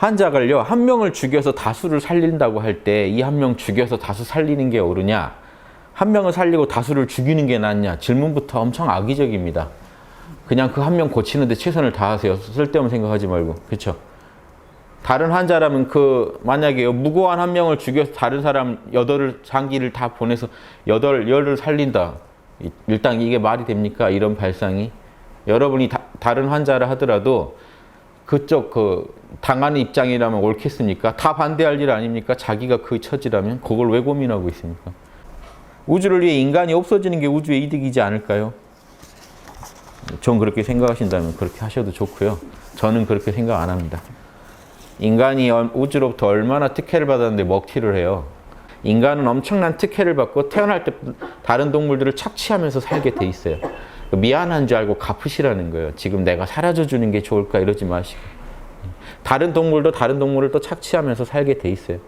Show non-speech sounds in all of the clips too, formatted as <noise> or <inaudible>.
환자가요 한 명을 죽여서 다수를 살린다고 할 때 이 한 명 죽여서 다수 살리는 게 옳으냐 한 명을 살리고 다수를 죽이는 게 낫냐 질문부터 엄청 악의적입니다. 그냥 그 한 명 고치는데 최선을 다하세요. 쓸데없는 생각하지 말고 그렇죠. 다른 환자라면 그 만약에 무고한 한 명을 죽여서 다른 사람 여덟을 장기를 다 보내서 여덟 열을 살린다. 이- 일단 이게 말이 됩니까? 이런 발상이 여러분이 다, 다른 환자를 하더라도 그쪽 그 당하는 입장이라면 옳겠습니까? 다 반대할 일 아닙니까? 자기가 그 처지라면 그걸 왜 고민하고 있습니까? 우주를 위해 인간이 없어지는 게 우주의 이득이지 않을까요? 전 그렇게 생각하신다면 그렇게 하셔도 좋고요. 저는 그렇게 생각 안 합니다. 인간이 얼- 우주로부터 얼마나 특혜를 받았는데 먹튀를 해요. 인간은 엄청난 특혜를 받고 태어날 때 다른 동물들을 착취하면서 살게 돼 있어요. 미안한 줄 알고 갚으시라는 거예요. 지금 내가 사라져 주는 게 좋을까 이러지 마시고. 다른 동물도 다른 동물을 또 착취하면서 살게 돼 있어요.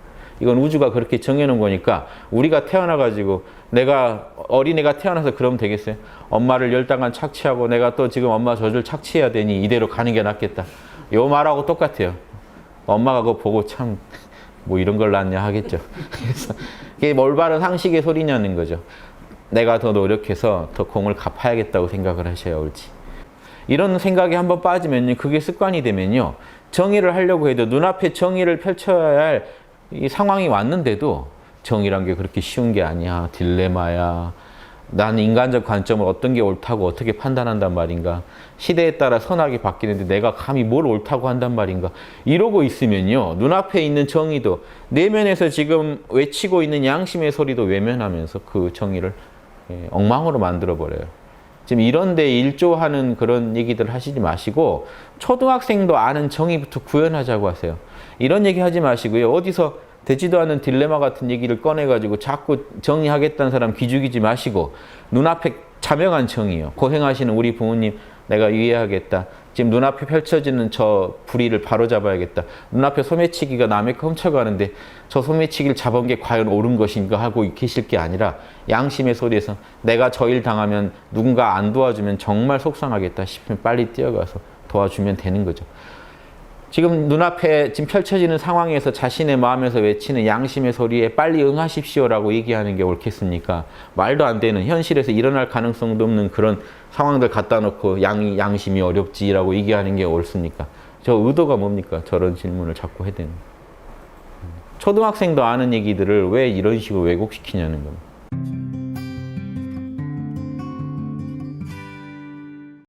이건 우주가 그렇게 정해놓은 거니까 우리가 태어나가지고 내가 어린애가 태어나서 그러면 되겠어요? 엄마를 열당간 착취하고 내가 또 지금 엄마 젖을 착취해야 되니 이대로 가는 게 낫겠다. 요 말하고 똑같아요. 엄마가 그거 보고 참 뭐 이런 걸 낳냐 하겠죠. <laughs> 그래서 이게 올바른 상식의 소리냐는 거죠. 내가 더 노력해서 더 공을 갚아야겠다고 생각을 하셔야 옳지. 이런 생각에 한번 빠지면요, 그게 습관이 되면요, 정의를 하려고 해도 눈앞에 정의를 펼쳐야 할 이 상황이 왔는데도 정의란 게 그렇게 쉬운 게 아니야. 딜레마야. 나는 인간적 관점을 어떤 게 옳다고 어떻게 판단한단 말인가. 시대에 따라 선악이 바뀌는데 내가 감히 뭘 옳다고 한단 말인가. 이러고 있으면요. 눈앞에 있는 정의도 내면에서 지금 외치고 있는 양심의 소리도 외면하면서 그 정의를 예, 엉망으로 만들어 버려요. 지금 이런데 일조하는 그런 얘기들 하시지 마시고 초등학생도 아는 정의부터 구현하자고 하세요. 이런 얘기 하지 마시고요. 어디서 되지도 않은 딜레마 같은 얘기를 꺼내가지고 자꾸 정의하겠다는 사람 기죽이지 마시고 눈앞에 자명한 정의요. 고생하시는 우리 부모님 내가 이해하겠다. 지금 눈앞에 펼쳐지는 저 불의를 바로잡아야겠다. 눈앞에 소매치기가 남의 거 훔쳐가는데 저 소매치기를 잡은 게 과연 옳은 것인가 하고 계실 게 아니라 양심의 소리에서 내가 저 일 당하면 누군가 안 도와주면 정말 속상하겠다 싶으면 빨리 뛰어가서 도와주면 되는 거죠. 지금 눈앞에 지금 펼쳐지는 상황에서 자신의 마음에서 외치는 양심의 소리에 빨리 응하십시오라고 얘기하는 게 옳겠습니까? 말도 안 되는 현실에서 일어날 가능성도 없는 그런 상황들 갖다 놓고 양, 양심이 어렵지라고 얘기하는 게 옳습니까? 저 의도가 뭡니까? 저런 질문을 자꾸 해대는. 초등학생도 아는 얘기들을 왜 이런 식으로 왜곡시키냐는 겁니다.